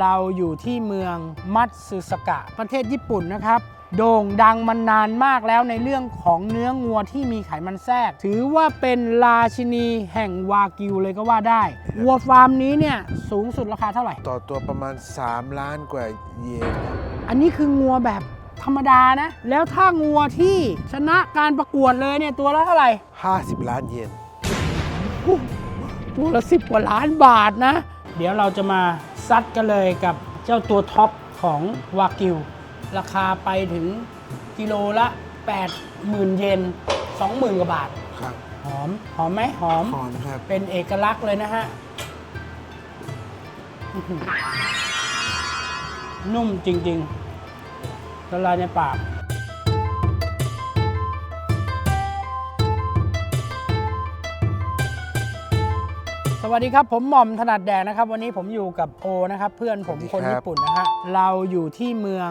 เราอยู่ที่เมืองมัตสึสกะ ประเทศญี่ปุ่นนะครับ โด่งดังมานานมากแล้วในเรื่องของเนื้องัวที่มีไขมันแทรก ถือว่าเป็นราชินีแห่งวากิวเลยก็ว่าได้ วัวฟาร์มนี้เนี่ยสูงสุดราคาเท่าไหร่ ต่อตัวประมาณ 3 ล้านกว่าเยนครับอันนี้คืองัวแบบธรรมดานะ แล้วถ้างัวที่ชนะการประกวดเลยเนี่ยตัวละเท่าไหร่ 50 ล้านเยน ตัวละสิบกว่าล้านบาทนะ เดี๋ยวเราจะมา ซัดกันเลยกับเจ้าตัวท็อปของวากิว ราคาไปถึงกิโลละ 80,000 เยน 20,000 กว่าบาท ครับหอม หอมไหมหอม หอมครับ เป็นเอกลักษณ์เลยนะฮะอื้อหือนุ่มจริงๆละลายในปาก วัสดีครับ ผมหม่อมถนัดแดกนะครับ วันนี้ผมอยู่กับโอนะครับ เพื่อนผมสวัสดีคนครับญี่ปุ่นนะฮะเราอยู่ที่เมือง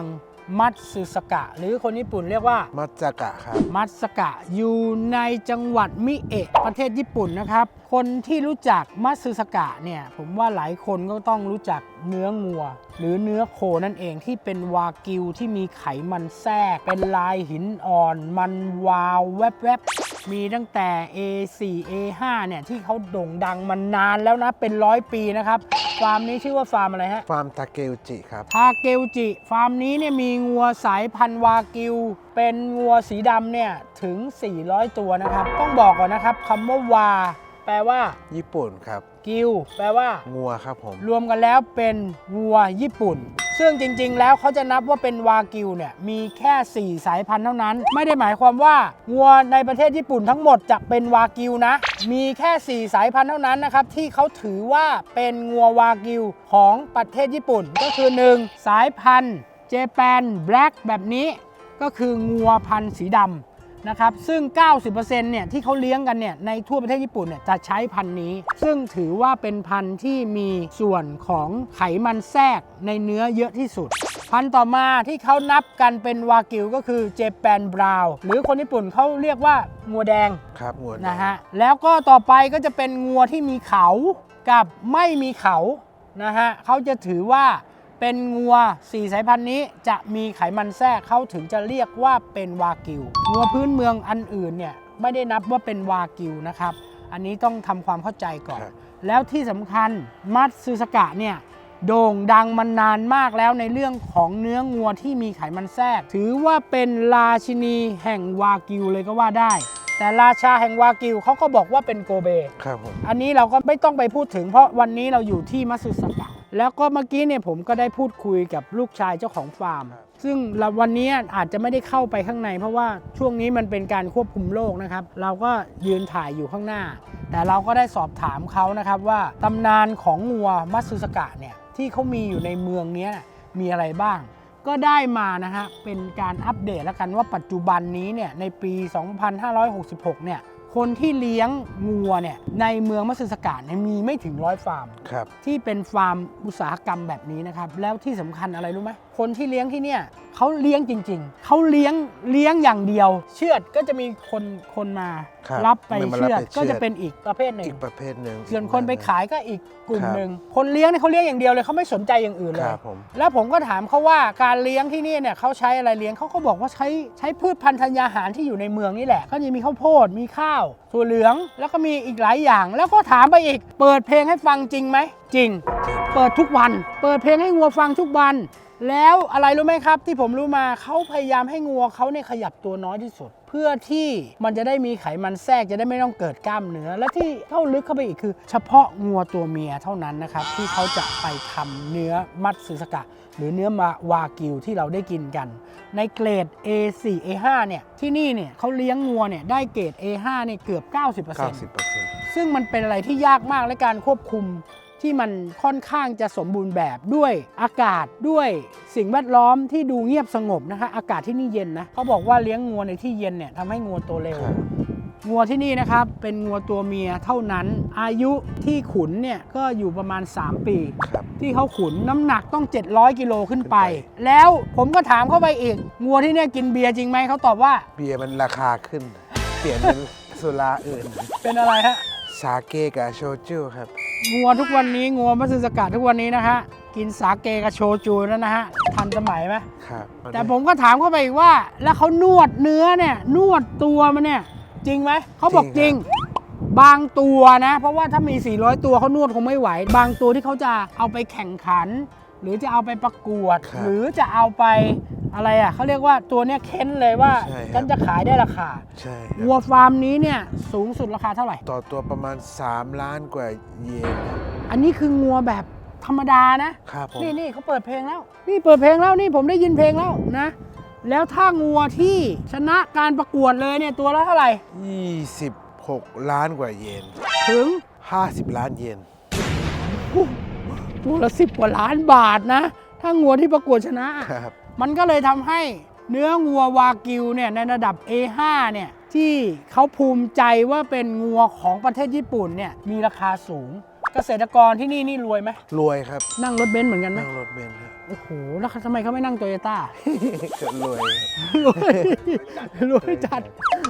มัตสึสกะ หรือคนญี่ปุ่นเรียกว่ามัจจากะครับ มัตสกะอยู่ในจังหวัดมิเอะประเทศญี่ปุ่นนะครับ คนที่รู้จักมัตสึสกะเนี่ยผมว่าหลายคนก็ต้องรู้จักเนื้องัว หรือเนื้อโคนั่นเองที่เป็นวากิวที่มีไขมันแทรก เป็นลายหินอ่อน มันวาวแวบๆ มีตั้งแต่ A4 A5 เนี่ยที่เขาโด่งดังมานานแล้วนะ เป็นร้อยปีนะครับ ฟาร์มนี้ชื่อว่าฟาร์มอะไรฮะ ฟาร์มทาเกลจิครับ ทาเกลจิ ฟาร์มนี้เนี่ยมีงัวสายพันธุ์วากิว เป็นงัวสีดำเนี่ยถึง 400 ตัวนะครับ ต้องบอกก่อนนะครับคำว่าวา แปลว่า ญี่ปุ่นครับ กิว แปลว่า งัวครับผม รวมกันแล้วเป็นวัวญี่ปุ่นซึ่งจริง ๆ แล้วเขาจะนับว่าเป็นวากิวเนี่ยมีแค่ 4 สายพันธุ์เท่านั้น ไม่ได้หมายความว่าวัวในประเทศญี่ปุ่นทั้งหมดจะเป็นวากิวนะ มีแค่ 4 สายพันธุ์เท่านั้นนะครับที่เขาถือว่าเป็นงัววากิวของประเทศญี่ปุ่น ก็คือ 1 สายพันธุ์เจแปนแบล็กแบบนี้ก็คืองัวพันธุ์สีดำ นะครับซึ่ง 90%เนี่ยที่เขาเลี้ยงกันเนี่ยในทั่วประเทศญี่ปุ่นเนี่ยจะใช้พันธุ์นี้ ซึ่งถือว่าเป็นพันธุ์ที่มีส่วนของไขมันแทรกในเนื้อเยอะที่สุด พันธุ์ต่อมาที่เขานับกันเป็นวากิวก็คือเจแปนบราวหรือคนญี่ปุ่นเขาเรียกว่างัวแดงครับงัวนะฮะแล้วก็ต่อไปก็จะเป็นงัวที่มีเขากับไม่มีเขานะฮะเขาจะถือว่า เป็นงัวสี่สายพันธุ์นี้จะมีไขมันแทรกเขาถึงจะเรียกว่าเป็นวากิว งัวพื้นเมืองอันอื่นเนี่ยไม่ได้นับว่าเป็นวากิวนะครับ อันนี้ต้องทำความเข้าใจก่อน ครับ แล้วที่สำคัญมัตสึสกะเนี่ยโด่งดังมานานมากแล้วในเรื่องของเนื้องัวที่มีไขมันแทรก ถือว่าเป็นราชินีแห่งวากิวเลยก็ว่าได้ แต่ราชาแห่งวากิวเขาก็บอกว่าเป็นโกเบ ครับผม อันนี้เราก็ไม่ต้องไปพูดถึงเพราะวันนี้เราอยู่ที่มัตสึสกะ แล้วก็เมื่อกี้เนี่ยผมก็ได้พูดคุยกับลูกชายเจ้าของฟาร์ม ซึ่งเราวันนี้อาจจะไม่ได้เข้าไปข้างใน เพราะว่าช่วงนี้มันเป็นการควบคุมโรคนะครับ เราก็ยืนถ่ายอยู่ข้างหน้า แต่เราก็ได้สอบถามเขานะครับว่าตำนานของงัวมัตสึสกะเนี่ยที่เขามีอยู่ในเมืองเนี้ยมีอะไรบ้าง ก็ได้มานะฮะเป็นการอัปเดตแล้วกันว่าปัจจุบันนี้เนี่ยในปี 2566 เนี่ย คนที่เลี้ยงงัวเนี่ยในเมืองมัตสึสกะเนี่ยมีไม่ถึงร้อยฟาร์ม ครับ ที่เป็นฟาร์มอุตสาหกรรมแบบนี้นะครับ แล้วที่สำคัญอะไรรู้ไหมคนที่เลี้ยงที่เนี่ยเขาเลี้ยงจริง ๆ เขาเลี้ยงเลี้ยงอย่างเดียว เชือดก็จะมีคนคนมาครับรับไปมารับเชือดไปเชือด ก็จะเป็นอีกประเภทหนึ่งอีกประเภทหนึ่งส่วนคนไปขายก็อีกกลุ่มครับหนึ่งคนเลี้ยงเนี่ยเขาเลี้ยงอย่างเดียวเลยเขาไม่สนใจอย่างอื่นเลคย รับผมแล้วผมก็ถามเขาว่าการเลี้ยงที่นี่เนี่ยเขาใช้อะไรเลี้ยงเขาก็บอกว่าใช้ใช้พืชพันธุ์ธัญญาหารที่อยู่ในเมืองนี่แหละ ก็จะมีข้าวโพดมีข้าวถั่วเหลือง แล้วก็มีอีกหลายอย่าง แล้วก็ถามไปอีก เปิดเพลงให้ฟังจริงไหมจริง เปิดทุกวัน เปิดเพลงให้งัวฟังทุกวัน แล้วอะไรรู้ไหมครับ ที่ผมรู้มาเขาพยายามให้งัวเขาเนี่ยขยับตัวน้อยที่สุด เพื่อที่มันจะได้มีไขมันแทรกจะได้ไม่ต้องเกิดกล้ามเนื้อ และที่เข้าลึกเข้าไปอีกคือ เฉพาะงัวตัวเมียเท่านั้นนะครับ ที่เขาจะไปทำเนื้อมัตสึสกะ หรือเนื้อมาวากิวที่เราได้กินกัน ในเกรด A4 A5 เนี่ยที่นี่เนี่ยเขาเลี้ยงงัวเนี่ยได้เกรด A5 เนี่ยเกือบ 90% 90%ซึ่งมันเป็นอะไรที่ยากมากในการควบคุม ที่มันค่อนข้างจะสมบูรณ์แบบด้วยอากาศด้วยสิ่งแวดล้อมที่ดูเงียบสงบนะคะอากาศที่นี่เย็นนะเขาบอกว่าเลี้ยงงัวในที่เย็นเนี่ยทำให้งัวโตเร็วครับงัวที่นี่นะครับเป็นงัวตัวเมียเท่านั้น อายุที่ขุนเนี่ยก็อยู่ประมาณ 3 ปีครับที่เขาขุนน้ำหนักต้อง 700 กิโลขึ้นไปขึ้นไป แล้วผมก็ถามเข้าไปอีก งัวที่เนี่ยกินเบียร์จริงไหมเขาตอบว่า เบียร์มันราคาขึ้น เปลี่ยนเป็นสุราอื่น เป็นอะไรฮะ สสาเกกับโชจูครับ งัวทุกวันนี้งัวมัตสึสกัดทุกวันนี้นะฮะกินสาเกกับโชจูแล้วนะฮะทันสมัยไหมครับแต่ผมก็ถามเข้าไปอีกว่า แล้วเขานวดเนื้อเนี่ยนวดตัวมันเนี่ย จริงไหมเขาบอกจริงบางตัวนะ เพราะว่าถ้ามี 400 ตัวเขานวดคงไม่ไหว บางตัวที่เขาจะเอาไปแข่งขัน หรือจะเอาไปประกวดหรือจะเอาไป อะไรอะเขาเรียกว่าตัวเนี้ยเค้นเลยว่าฉันจะขายได้ราคาใช่ครับวัวฟาร์มนี้เนี่ยสูงสุดราคาเท่าไหร่ ต่อตัวประมาณ 3 ล้านกว่าเยนครับอันนี้คืองัวแบบธรรมดานะ ครับผม นี่นี่เขาเปิดเพลงแล้ว นี่เปิดเพลงแล้วนี่ผมได้ยินเพลงแล้วนะ แล้วถ้างัวที่ชนะการประกวดเลยเนี่ยตัวละเท่าไหร่ 26 ล้านกว่าเยน ถึง 50 ล้านเยน ตัวละสิบกว่าล้านบาทนะ ถ้างัวที่ประกวดชนะ ครับ มันก็เลยทำให้เนื้องัววากิวเนี่ยในระดับ A5 เนี่ยที่เขาภูมิใจว่าเป็นงัวของประเทศญี่ปุ่นเนี่ยมีราคาสูง เกษตรกรที่นี่นี่รวยไหมรวยครับ นั่งรถเบนซ์เหมือนกันไหมนั่งรถเบนซ์ครับโอ้โหแล้วทำไมเขาไม่นั่งโตโยต้า รวยครับ รวยรวยจัด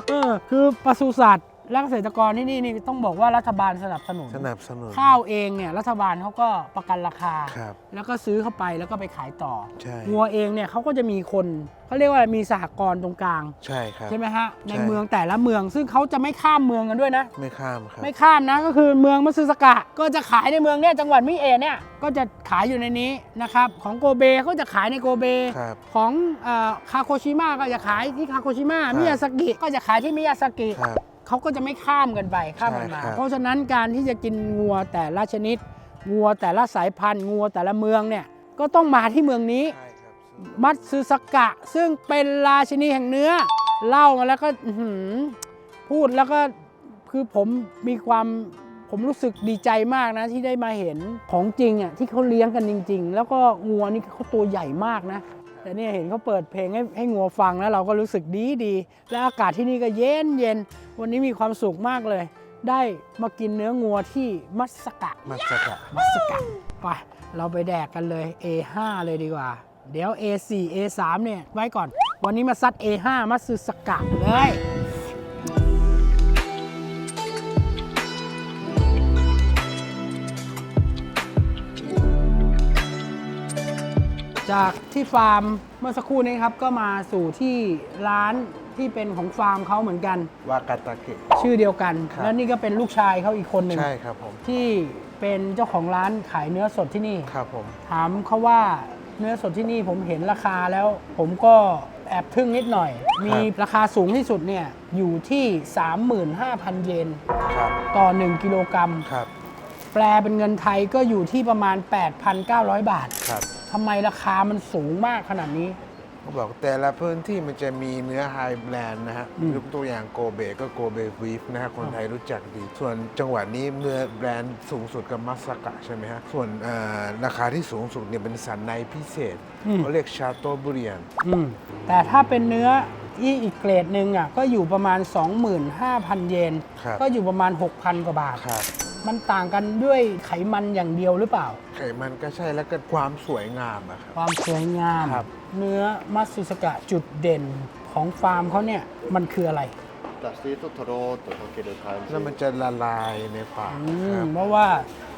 เออคือปศุสัตว์ และเกษตรกรที่นี่นี่ต้องบอกว่ารัฐบาลสนับสนุน สนับสนุน ข้าวเองเนี่ยรัฐบาลเขาก็ประกันราคา ครับแล้วก็ซื้อเข้าไปแล้วก็ไปขายต่อใช่งัวเองเนี่ยเขาก็จะมีคนเขาเรียกว่ามีสหกรณ์ตรงกลาง ใช่ครับ ใช่ไหมฮะในใช่ เมืองแต่ละเมืองซึ่งเขาจะไม่ข้ามเมืองกันด้วยนะ ไม่ข้ามครับ ไม่ข้ามนะก็คือเมืองมัตสึสกะ ก็จะขายในเมืองเนี่ยจังหวัดมิเอะเนี่ยก็จะขายอยู่ในนี้นะครับของโกเบก็จะขายในโกเบ ครับ ของเอ่อคาโคชิมะก็จะขายที่คาโคชิมะครับมิยาสกิก็จะขายที่มิยาสกิ ครับ เขาก็จะไม่ข้ามกันไปข้ามกันมา ใช่ครับ เพราะฉะนั้นการที่จะกินงัวแต่ละชนิด งัวแต่ละสายพันธุ์ งัวแต่ละเมืองเนี่ยก็ต้องมาที่เมืองนี้ ใช่ครับมัตสึสกะ ซึ่งเป็นราชินีแห่งเนื้อ เล่ามาแล้วก็อื้อหือพูดแล้วก็คือผมมีความผมรู้สึกดีใจมากนะที่ได้มาเห็นของจริงอะที่เขาเลี้ยงกันจริง ๆ แล้วก็งัวนี่เขาตัวใหญ่มากนะ แต่เนี่ยเห็นเขาเปิดเพลงให้ให้งัวฟังแล้วเราก็รู้สึกดีดีๆและอากาศที่นี่ก็เย็นเย็นวันนี้มีความสุขมากเลย ได้มากินเนื้องัวที่มัตสกะมัตสกะมัสกัดไปเราไปแดกกันเลย A5 เลยดีกว่า เดี๋ยว A4 A3 เนี่ยไว้ก่อน วันนี้มาซัด A5 มัตสึสกัดเลย จากที่ฟาร์มเมื่อสักครู่นี้ครับก็มาสู่ที่ร้านที่เป็นของฟาร์มเขาเหมือนกัน วากาตาเกะ ชื่อเดียวกัน ครับ และนี่ก็เป็นลูกชายเขาอีกคนหนึ่งใช่ครับผม ที่เป็นเจ้าของร้านขายเนื้อสดที่นี่ ครับผม ถามเขาว่าเนื้อสดที่นี่ผมเห็นราคาแล้ว ผมก็แอบทึ่งนิดหน่อย มีราคาสูงที่สุดเนี่ยอยู่ที่ 35,000 เยนครับ ต่อ 1 กิโลกรัม ครับ แปลเป็นเงินไทยก็อยู่ที่ประมาณ 8,900 บาท ครับ ทำไมราคามันสูงมากขนาดนี้เขาบอกแต่ละพื้นที่มันจะมีเนื้อไฮแบรนด์นะฮะอืม ยกตัวอย่างโกเบก็โกเบวีฟนะฮะคนไทยรู้จักดี ส่วนจังหวัดนี้เนื้อแบรนด์สูงสุดกับมัสกะใช่ไหมฮะ ส่วนเอ่อราคาที่สูงสุดเนี่ยเป็นสันในพิเศษอืมเขาเรียกชาโตบุเรียน อืมแต่ถ้าเป็นเนื้อที่อีกเกรดหนึ่งอะก็อยู่ประมาณ 25,000 เยน ครับ ก็อยู่ประมาณ 6,000 กว่าบาท ครับ มันต่างกันด้วยไขมันอย่างเดียวหรือเปล่า ไขมันก็ใช่แล้วก็ความสวยงามอะครับ ความสวยงาม ครับ เนื้อมัตสึสกะจุดเด่นของฟาร์มเขาเนี่ย มันคืออะไร 出してるととろーっと溶ける感じ แล้วมันจะละลายในปาก อื ค ม รับ เพราะว่า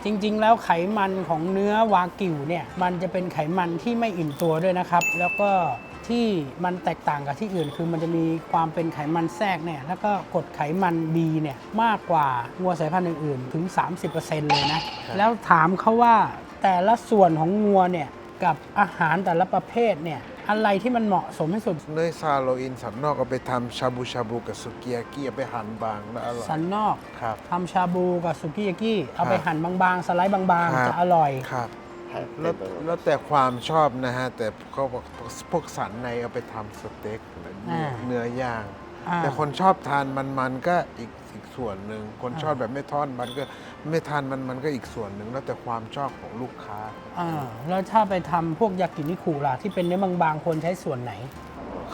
จริง ๆ แล้วไขมันของเนื้อวากิวเนี่ย มันจะเป็นไขมันที่ไม่อิ่มตัวด้วยนะครับ แล้วก็ ที่มันแตกต่างกับที่อื่น คือมันจะมีความเป็นไขมันแทรกเนี่ยแล้วก็กรดไขมันดีเนี่ยมากกว่างัวสายพันธุ์อื่นๆถึง 30%เลยนะ แล้วถามเขาว่าแต่ละส่วนของงัวเนี่ยกับอาหารแต่ละประเภทเนี่ยอะไรที่มันเหมาะสมที่สุดเนยซาโลอินสันนอกเอาไปทำชาบูชาบูกับสุกิยากิเอาไปหั่นบางแล้วอร่อยสันนอกครับทำชาบูกับสุกี้ยากิเอาไปครับหั่นบางๆ สไลด์บางครัๆบจะอร่อยครับはい แล้วแล้วแต่ความชอบนะฮะ แต่เขาบอกพวกสันในเอาไปทำสเต็กเนื้อย่างแต่คนชอบทานมันมันก็อีกอีกส่วนหนึ่ง คนชอบแบบไม่ทอดมันก็ไม่ทานมันมันก็อีกส่วนหนึ่ง แล้วแต่ความชอบของลูกค้าอแล้วถ้าไปทำพวกยากินิคุล่ะที่เป็นเนื้อบางๆคนใช้ส่วนไหน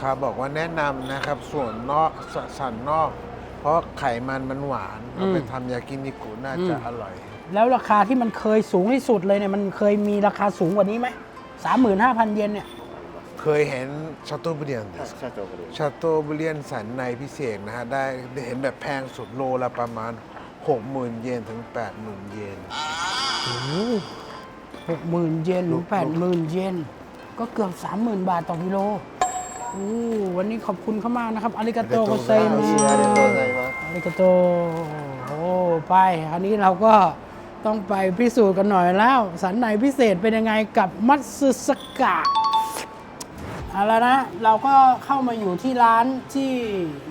ครับบอกว่าแนะนำนะครับส่วนนอกสันนอก เพราะไขมันมันหวานเอาไปทำยากินิกุน่าจะอร่อย แล้วราคาที่มันเคยสูงที่สุดเลยเนี่ยมันเคยมีราคาสูงกว่านี้ไหมสามหมื่นห้าพันเยนเนี่ย เคยเห็นชาโตบุเรียน はい社長これ ชาโตบุเรียนสันในพิเศษนะฮะ ได้ได้เห็นแบบแพงสุดโลละประมาณ 60,000 เยนถึง 80,000 เยน หกหมื่นเยนหรือ ลูก แปดหมื่นเยน ก็เกือบสามหมื่นบาทต่อกิโลโอ้วันนี้ขอบคุณเขามากนะครับอาริกาโตโกเซ あ มา りがとうございます。 อาริกาโต โอ้ ไป อันนี้เราก็ ต้องไปพิสูจน์กันหน่อยแล้ว สันไหนพิเศษเป็นยังไงกับมัตสึสกะเอาละนะเราก็เข้ามาอยู่ที่ร้านที่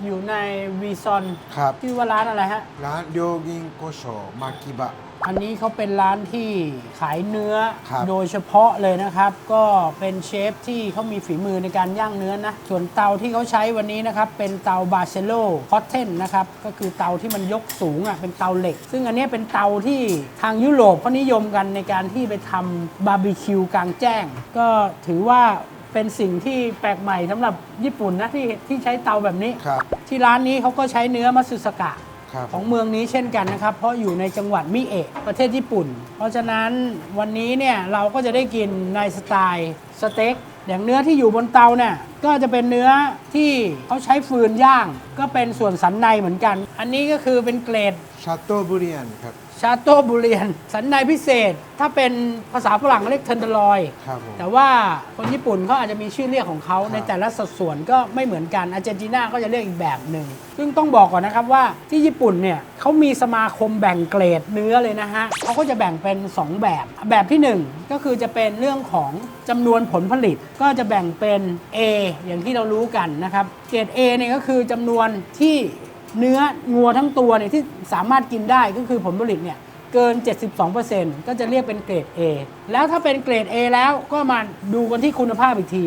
อยู่ในวีซอนครับชื่อว่าร้านอะไรฮะ ร้านโยกิงโกโชมากิบะ อันนี้เขาเป็นร้านที่ขายเนื้อครับโดยเฉพาะเลยนะครับ ก็เป็นเชฟที่เขามีฝีมือในการย่างเนื้อนะ ส่วนเตาที่เขาใช้วันนี้นะครับ เป็นเตาบาเชโลฮอตเทนนะครับ ก็คือเตาที่มันยกสูงอะเป็นเตาเหล็ก ซึ่งอันนี้เป็นเตาที่ทางยุโรปเขานิยมกันในการที่ไปทำบาร์บีคิวกลางแจ้ง ก็ถือว่าเป็นสิ่งที่แปลกใหม่สำหรับญี่ปุ่นนะที่ที่ใช้เตาแบบนี้ ครับ ที่ร้านนี้เขาก็ใช้เนื้อมัตสึสกะ ครับ ของเมืองนี้เช่นกันนะครับ เพราะอยู่ในจังหวัดมิเอะประเทศญี่ปุ่น เพราะฉะนั้นวันนี้เนี่ยเราก็จะได้กินในสไตล์สเต็กอย่างเนื้อที่อยู่บนเตาเนี่ยก็จะเป็นเนื้อที่เขาใช้ฟืนย่าง ก็เป็นส่วนสันในเหมือนกัน อันนี้ก็คือเป็นเกรดชาโต้บุเรียนครับ ชาโต้บุเรียน สันในพิเศษ ถ้าเป็นภาษาฝรั่งเรียกเทนเดอร์ลอย ครับผม แต่ว่าคนญี่ปุ่นเขาอาจจะมีชื่อเรียกของเขาครับในแต่ละสัดส่วนก็ไม่เหมือนกันอาร์เจนตินาก็จะเรียกอีกแบบหนึ่ง ซึ่งต้องบอกก่อนนะครับว่าที่ญี่ปุ่นเนี่ยเขามีสมาคมแบ่งเกรดเนื้อเลยนะฮะเขาก็จะแบ่งเป็น 2 แบบ แบบที่ 1 ก็คือจะเป็นเรื่องของจำนวนผลผลิตก็จะแบ่งเป็น A อย่างที่เรารู้กันนะครับ เกรด A เนี่ยก็คือจำนวนที่ เนื้องัวทั้งตัวเนี่ยที่สามารถกินได้ก็คือผลผลิตเนี่ยเกิน 72%ก็จะเรียกเป็นเกรด A แล้วถ้าเป็นเกรด A แล้วก็มาดูกันที่คุณภาพอีกที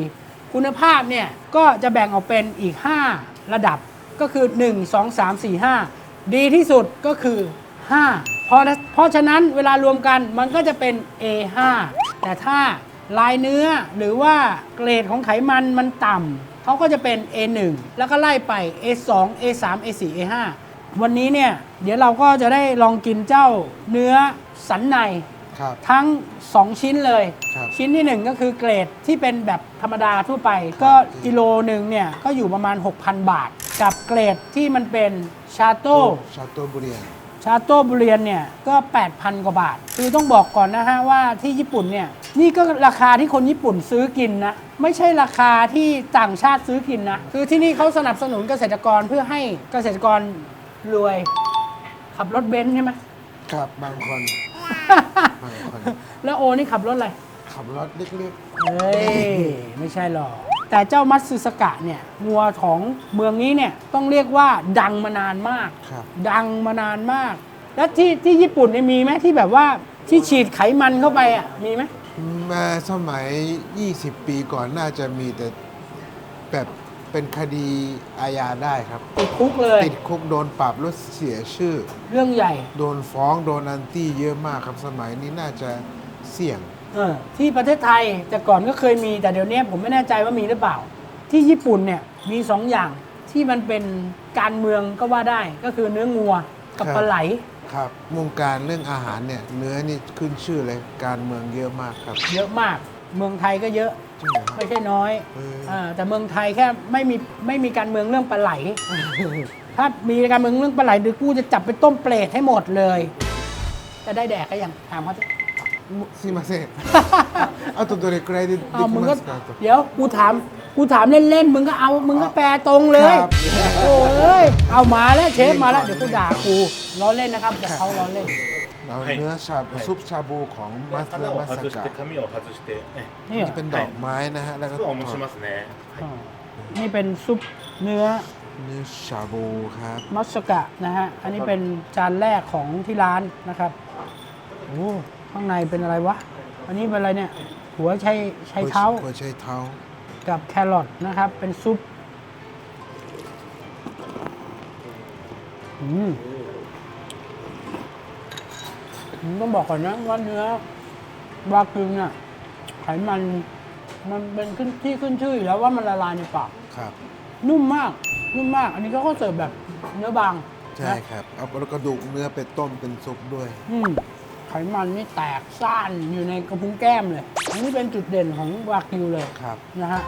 คุณภาพเนี่ยก็จะแบ่งออกเป็นอีก 5 ระดับก็คือ 1 2 3 4 5 ดีที่สุดก็คือ 5 เพราะเพราะฉะนั้นเวลารวมกันมันก็จะเป็น A5 แต่ถ้าลายเนื้อหรือว่าเกรดของไขมันมันต่ำ เขาก็จะเป็น A1 แล้วก็ไล่ไป A2 A3 A4 A5 วันนี้เนี่ย เดี๋ยวเราก็จะได้ลองกินเจ้าเนื้อสันใน ครับ ทั้ง 2 ชิ้นเลย ครับชิ้นที่ 1 ก็คือเกรดที่เป็นแบบธรรมดาทั่วไป ก็กิโลหนึ่งเนี่ย ก็อยู่ประมาณ 6,000 บาท กับเกรดที่มันเป็นชาโต้ ชาโต้บุเรียน ชาโต้บุเรียนเนี่ยก็ 8,000 กว่าบาท คือต้องบอกก่อนนะฮะว่าที่ญี่ปุ่นเนี่ยนี่ก็ราคาที่คนญี่ปุ่นซื้อกินนะ ไม่ใช่ราคาที่ต่างชาติซื้อกินนะ คือที่นี่เขาสนับสนุนเกษตรกรเพื่อให้เกษตรกรรวย ขับรถเบนซ์ใช่ไหมครับบางคนบางคน แล้วโอนี่ขับรถอะไร ขับรถเล็กเฮ้ย ไม่ใช่หรอก แต่เจ้ามัตสึสกะเนี่ยงัวของเมืองนี้เนี่ยต้องเรียกว่าดังมานานมากๆครับ ดังมานานมาก แล้วที่ที่ญี่ปุ่นเนี่ยมีไหมที่แบบว่าที่ฉีดไขมันเข้าไปอะมีไหม มาสมัย 20 ปีก่อนน่าจะมีแต่แบบเป็นคดีอาญาได้ครับ ติดคุกเลย ติดคุกโดนปรับแล้วเสียชื่อ เรื่องใหญ่ โดนฟ้องโดนอันตี้เยอะมากครับสมัยนี้น่าจะเสี่ยง เออที่ประเทศไทยแต่ก่อนก็เคยมีแต่เดี๋ยวนี้ผมไม่แน่ใจว่ามีหรือเปล่า ที่ญี่ปุ่นเนี่ยมีสองอย่างที่มันเป็นการเมืองก็ว่าได้ก็คือเนื้องัวกับครับ ปลาไหล ครับวงการเรื่องอาหารเนี่ยเนื้อนี่ขึ้นชื่อเลยการเมืองเยอะมากครับเยอะมาก เมืองไทยก็เยอะจริงเหรอครับ ไม่ใช่น้อยเออ เออแต่เมืองไทยแค่ไม่มีไม่มีการเมืองเรื่องปลาไหล ถ้ามีการเมืองเรื่องปลาไหลเดี๋ยวกูจะจับไปต้มเปรตให้หมดเลย จะได้แดกก็ยังถามเขาสิ すいませんあとどれくらいででき เอามึง ま ก็ すかと เดี๋ยวกูถามกูถามเล่นๆมึงก็เอามึงก็แปลตรงเลย ครับ โอ้ยเอามาแล้วเชฟมาแล้วเดี๋ยวกูด่ากูล้อเล่นนะครับแต่เขาล้อเล่น แล้วเนื้อชาบูซุปชาบูของมัส 花 เตอร์ を มัส 外し กะ て紙を外して、え นี่เหรอ ที่เป็นดอกไม้นะฮะ แล้วก็ 酢を蒸しますね。 อ่านี่เป็นซุปเนื้อ เนื้อชาบูครับ มัสกะนะฮะ อันนี้เป็นจานแรกของที่ร้านนะครับ โอ้ ข้างในเป็นอะไรวะ อันนี้เป็นอะไรเนี่ย หัวไชไชเท้า หัวไชเท้า กับแครอทนะครับ เป็นซุป อืมผมต้องบอกก่อนนะว่าเนื้อวากิวเนี่ยไขมัน มันเป็นขึ้นที่ขึ้นชื่ออยู่แล้วว่ามันละลายในปากครับ นุ่มมาก นุ่มมาก อันนี้เขาก็เสิร์ฟแบบเนื้อบาง ใช่นะครับ เอากระดูกเนื้อไปต้มเป็นซุปด้วย อืม ไขมันนี่แตกซ่านอยู่ในกระพุ้งแก้มเลย อันนี้เป็นจุดเด่นของวากิวเลยครับนะฮะ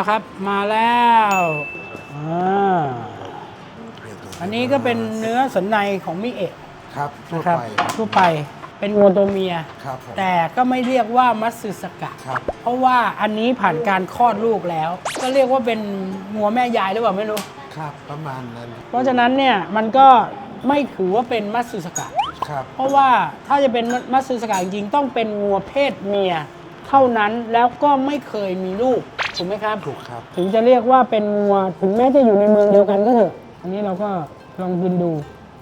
แล้วครับ มาแล้วอ่าอันนี้ก็เป็นเนื้อสันในของมิเอะครับทั่วนะครับไปทั่วไปเป็นงัวตัวเมีย ครับผม แต่ก็ไม่เรียกว่ามัตสึสกะ ครับ เพราะว่าอันนี้ผ่านการคลอดลูกแล้ว ก็เรียกว่าเป็นงัวแม่ยายหรือเปล่าไม่รู้ ครับประมาณนั้นเพราะฉะนั้นเนี่ยมันก็ไม่ถือว่าเป็นมัตสึสกะ ครับ เพราะว่าถ้าจะเป็นมัตสึสกะจริงๆต้องเป็นงัวเพศเมีย เท่านั้นแล้วก็ไม่เคยมีลูก ถูกไหมครับถูกครับ ถึงจะเรียกว่าเป็นงัวถึงแม้จะอยู่ในเมืองเดียวกันก็เถอะ อันนี้เราก็ลองกินดู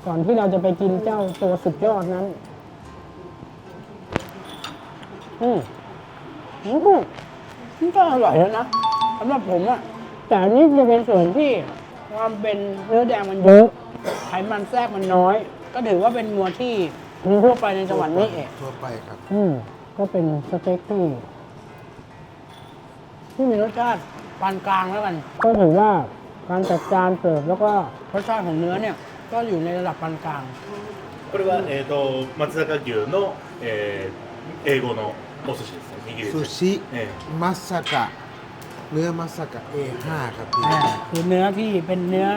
ก่อนที่เราจะไปกินเจ้าตัวสุดยอดนั้น อืมอืมนี่ก็อร่อยแล้วนะสำหรับผมอะแต่อันนี้จะเป็นส่วนที่ความเป็นเนื้อแดงมันเยอะไขมันแทรกมันน้อย ก็ถือว่าเป็นงัวที่มีทั่วไปในจังหวัดนี้เองทั่วไปครับ อืมก็เป็นสเต็กที่ ที่มีรสชาติปานกลางแล้วกัน ก็ถือว่าการจัดจานเสิร์ฟแล้วก็รสชาติของเนื้อเนี่ย ก็อยู่ในระดับปานกลาง これは、えー、と松坂牛の、えー英語のお寿司ですね握り寿 ซู 司 ชิ ええ มัสกะ เนื้อมัสกะ A5 ครับพี่ อ่าคือเนื้อที่เป็นเนื้อ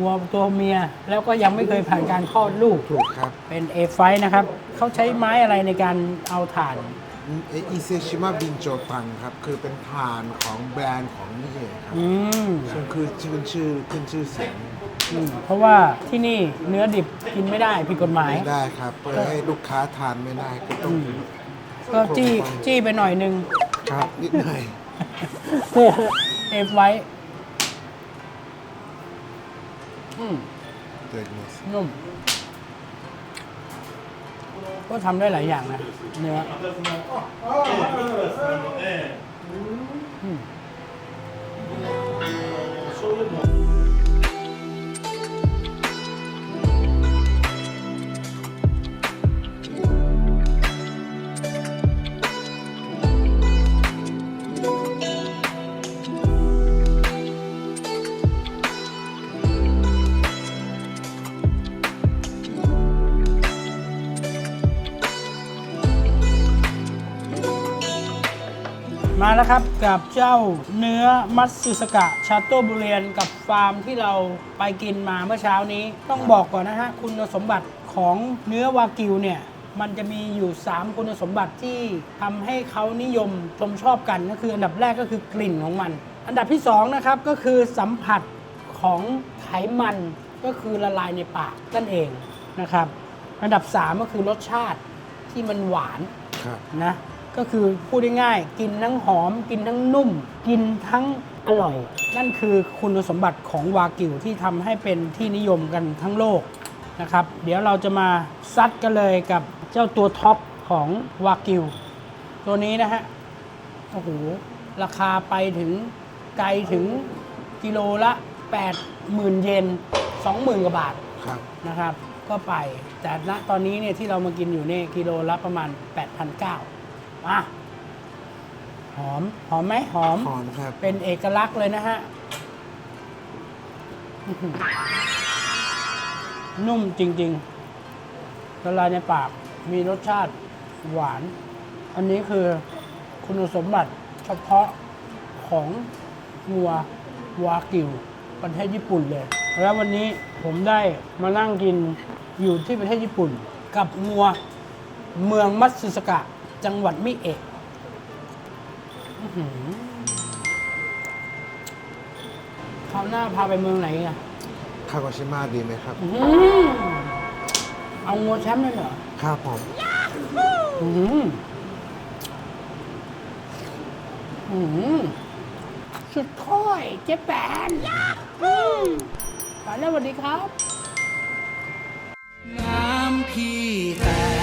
วัวตัวเมีย แล้วก็ยังไม่เคยผ่านการคลอดลูก ถูกครับ เป็นเอไฟนะครับ เขาใช้ไม้อะไรในการเอาถ่าน เ ออิเซชิมะบินโจตังครับ คือเป็นทานของแบรนด์ของนี่เองครับอืมซึ่งคือชื่อชื่อขึ้นชื่อเสียงอืมเพราะว่าที่นี่เนื้อดิบกินไม่ได้ผิดกฎหมาย ไม่ได้ครับเพื่อให้ลูกค้าทานไม่ได้ก็ต้องก็จี้จี้ไปหน่อยนึง ครับนิดหน่อยเนี่ยเอฟไว้ อืม เด็กนี่นุ่ม ก็ทำได้หลายอย่างนะเนื้ออืม มาแล้วครับกับเจ้าเนื้อมัตสึสกะชาโตบุเรียนกับฟาร์มที่เราไปกินมาเมื่อเช้านี้ ต้องบอกก่อนนะฮะคุณสมบัติของเนื้อวากิวเนี่ยมันจะมีอยู่ 3 คุณสมบัติที่ทำให้เขานิยมชมชอบกันก็คืออันดับแรกก็คือกลิ่นของมัน อันดับที่2นะครับก็คือสัมผัสของไขมันก็คือละลายในปากนั่นเองนะครับ อันดับ 3 ก็คือรสชาติที่มันหวานครับนะ ก็คือพูดง่ายๆกินทั้งหอม กินทั้งนุ่ม กินทั้งอร่อย นั่นคือคุณสมบัติของวากิวที่ทำให้เป็นที่นิยมกันทั้งโลกนะครับ เดี๋ยวเราจะมาซัดกันเลยกับเจ้าตัวท็อปของวากิว ตัวนี้นะฮะโอ้โหราคาไปถึงไกลถึงกิโลละ 80,000 เยน 20,000กว่าบาทครับนะครับ ก็ไปแต่ณตอนนี้เนี่ยที่เรามากินอยู่เนี่ยกิโลละประมาณ 8,900 มาหอม หอมไหมหอม หอมครับ เป็นเอกลักษณ์เลยนะฮะอื้อหือนุ่มจริงๆละลายในปาก มีรสชาติหวาน อันนี้คือคุณสมบัติเฉพาะของงัววากิว ประเทศญี่ปุ่นเลย แล้ววันนี้ผมได้มานั่งกินอยู่ที่ประเทศญี่ปุ่น กับงัวเมืองมัตสึสกะ จังหวัดมิเอะอื้อหือคราวหน้าพาไปเมืองไหนอะคากาชิมะดีไหมครับ อื้อหือเอางัวแชมป์เลยเหรอ ครับผม อืมอืมสุดค่อยเจ๊แปนอืมไปแล้วสวัสดีครับ น้ำพี่แต่